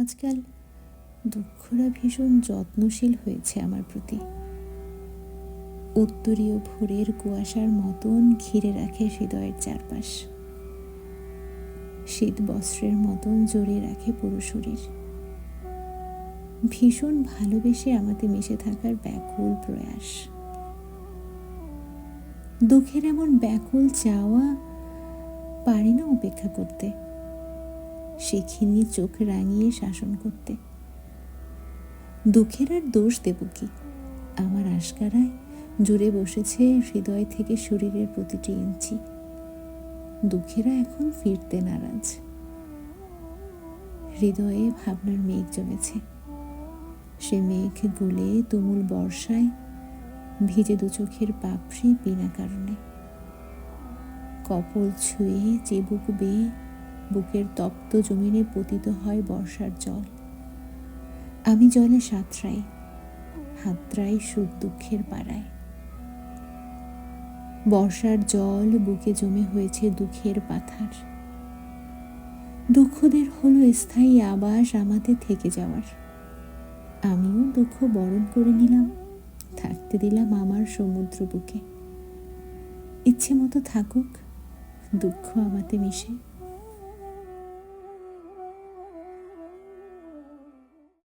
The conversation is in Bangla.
আজকাল দুঃখরা ভীষণ যত্নশীল হয়েছে আমার প্রতি। উত্তরীয় ভোরের কুয়াশার মতন ঘিরে রাখে হৃদয়ের চারপাশ। শীত বস্ত্রের মতন জড়িয়ে রাখে পুরো শরীর। ভীষণ ভালোবেসে আমাদের মিশে থাকার ব্যাকুল প্রয়াস। দুঃখের এমন ব্যাকুল চাওয়া পারি না উপেক্ষা করতে। শিখিনি চোখ রাঙিয়ে শাসন করতে। দুঃখের আর দোষ দেব কি? আমার আশকারায় জুড়ে বসেছে হৃদয় থেকে শরীরের প্রতিটি ইঞ্চি। দুঃখেরা এখন ফিরতে নারাজ। হৃদয়ে ভাবনার মেঘ জমেছে। সে মেঘ গুলে তুমুল বর্ষায় ভিজে দু চোখের পাপড়ি বিনা কারণে। কপল ছুঁয়ে চেবুক বেয়ে বুকের তপ্ত জমিনে পতিত হয় বর্ষার জল। আমি জলে সাঁতরাই, হাতরাই সুখ দুঃখের পাড়ায়। বর্ষার জল বুকে জমে হয়েছে দুঃখের পাথার। দুঃখদের হলো স্থায়ী আবাস আমাদের থেকে যাওয়ার। আমিও দুঃখ বরণ করে নিলাম, থাকতে দিলাম আমার সমুদ্র বুকে। ইচ্ছে মতো থাকুক, দুঃখ আমাতে মিশে।